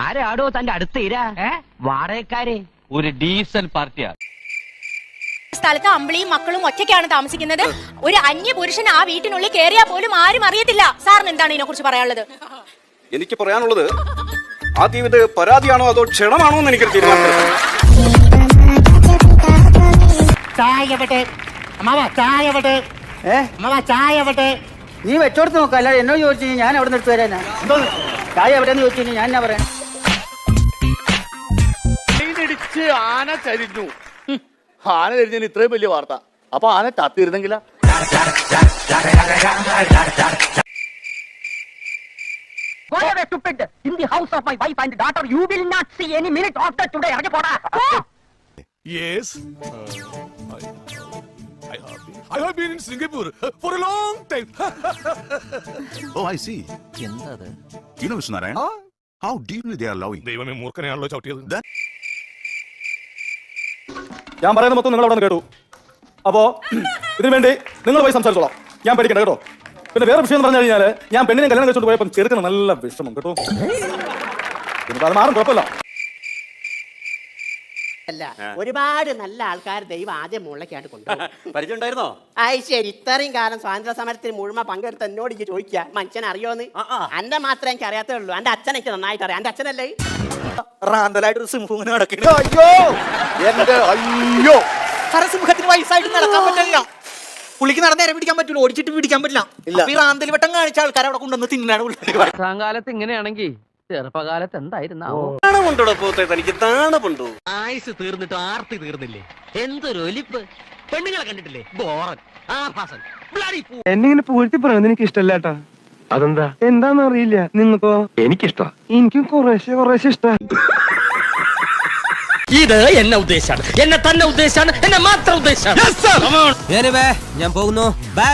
ആരാടോ തന്റെ അടുത്ത് ഇരാ? വാടകക്കാരെ. ഒരു ഡീസൽ പാർട്ടിയാ. സ്ഥലത്ത് അമ്പിളിയും മക്കളും ഒറ്റയ്ക്കാണ് താമസിക്കുന്നത്. ഒരു അന്യ പുരുഷൻ ആ വീട്ടിനുള്ളിൽ കേറിയാ പോലും ആരും അറിയത്തില്ല. സാറിന് എന്താണ് ഇതിനെ കുറിച്ച് പറയാനുള്ളത്? എനിക്ക് പറയാനുള്ളത് ആദ്യം ഇത് പരാതിയാണോ അതോ ക്ഷണമാണോ എന്ന് എനിക്ക് എവിടെ എവിടെ എവിടെ നീ വെച്ചോടത്ത് നോക്കാം അല്ലാതെ എന്നോട് ചോദിച്ചു കഴിഞ്ഞാൽ ഞാൻ അവിടെ നിന്ന് എടുത്തു തരാനാ. ചായ എവിടെയെന്ന് ചോദിച്ചു കഴിഞ്ഞാൽ ഞാൻ എന്നാ പറയാൻ ആന ചരിഞ്ഞു. ആന ചരിഞ്ഞ ഇത്രയും വലിയ വാർത്ത. അപ്പൊ ആന ചത്തിരുന്നെങ്കില? ദൈവമേ മൂർക്കനെയാണല്ലോ ചവിട്ടിയത്. ഞാൻ പറയുന്ന മൊത്തം നിങ്ങൾ അവിടെ നിന്ന് കേട്ടു. അപ്പോ ഇതിനു വേണ്ടി നിങ്ങൾ പോയി സംസാരിച്ചോളാം. ഞാൻ പേടിക്കണ്ട കേട്ടോ. പിന്നെ വേറെ വിഷയം എന്ന് പറഞ്ഞു കഴിഞ്ഞാൽ ഞാൻ പെണ്ണിനെ കല്യാണം കഴിച്ചോണ്ട് പോയപ്പോ ചെറുക്കന് നല്ല വിഷമം കേട്ടോ. പിന്നെ അത് മാറും കുഴപ്പമില്ല. അല്ല ഒരുപാട് നല്ല ആൾക്കാർ ദൈവം ആദ്യം മുകളിലേക്കാണ് കൊണ്ടുപോകും. പരിചയമുണ്ടായിരുന്നോ? അത് ശരി ഇത്രയും കാലം സ്വാതന്ത്ര്യ സമരത്തിന് മുഴുവൻ പങ്കെടുത്ത് എന്നോട് എനിക്ക് ചോദിക്കുക മനുഷ്യൻ അറിയോന്ന്? എന്റെ മാത്രമേ എനിക്ക് അറിയാത്തേ ഉള്ളൂ. എന്റെ അച്ഛൻ എനിക്ക് നന്നായിട്ട് അറിയാം എന്റെ അച്ഛനല്ലേ? റാന്തലായിട്ടൊരു സിംഹം ഇങ്ങനെ നടക്കുന്നു അയ്യോ! എന്റെ അയ്യോ! സിംഹത്തിന് വയസ്സായിട്ട് നടക്കാൻ പറ്റില്ല. പുള്ളിക്ക് നടന്നേരെ പിടിക്കാൻ പറ്റില്ല ഓടിച്ചിട്ട് പിടിക്കാൻ പറ്റില്ല. അപ്പൊ ഈ റാന്തൽ വട്ടം കാണിച്ച ആൾക്കാർ അവിടെ കൊണ്ടുവന്ന് തിന്നാണ് പുള്ളി കാലത്ത് ഇങ്ങനെയാണെങ്കിൽ ചെറുപ്പകാലത്ത് എന്തായിരുന്നാവോ? തനിക്ക് താണുണ്ടോ ആയുസ് തീർന്നിട്ട് ആർത്തി തീർന്നില്ലേ? എന്തൊരു ഒലിപ്പ്. പെണ്ണുങ്ങളെ കണ്ടിട്ടില്ലേ? ബോറൻ ആഭാസൻ. എന്നിങ്ങനെ പൂഴ്ത്തി പറയുന്നത് എനിക്ക് ഇഷ്ടമല്ല അതെന്താ? എന്താന്ന് അറിയില്ല നിങ്ങൾക്കോ എനിക്കിഷ്ട. എനിക്കും കുറേശ്ശെ കുറേശ്ശെ ഇഷ്ട. ഇത് എന്നെ ഉദ്ദേശാണ്. എന്നെ തന്നെ ഉദ്ദേശാണ്. എന്നെ മാത്രം ഉദ്ദേശാണ്. ഞാൻ പോകുന്നു. ബൈ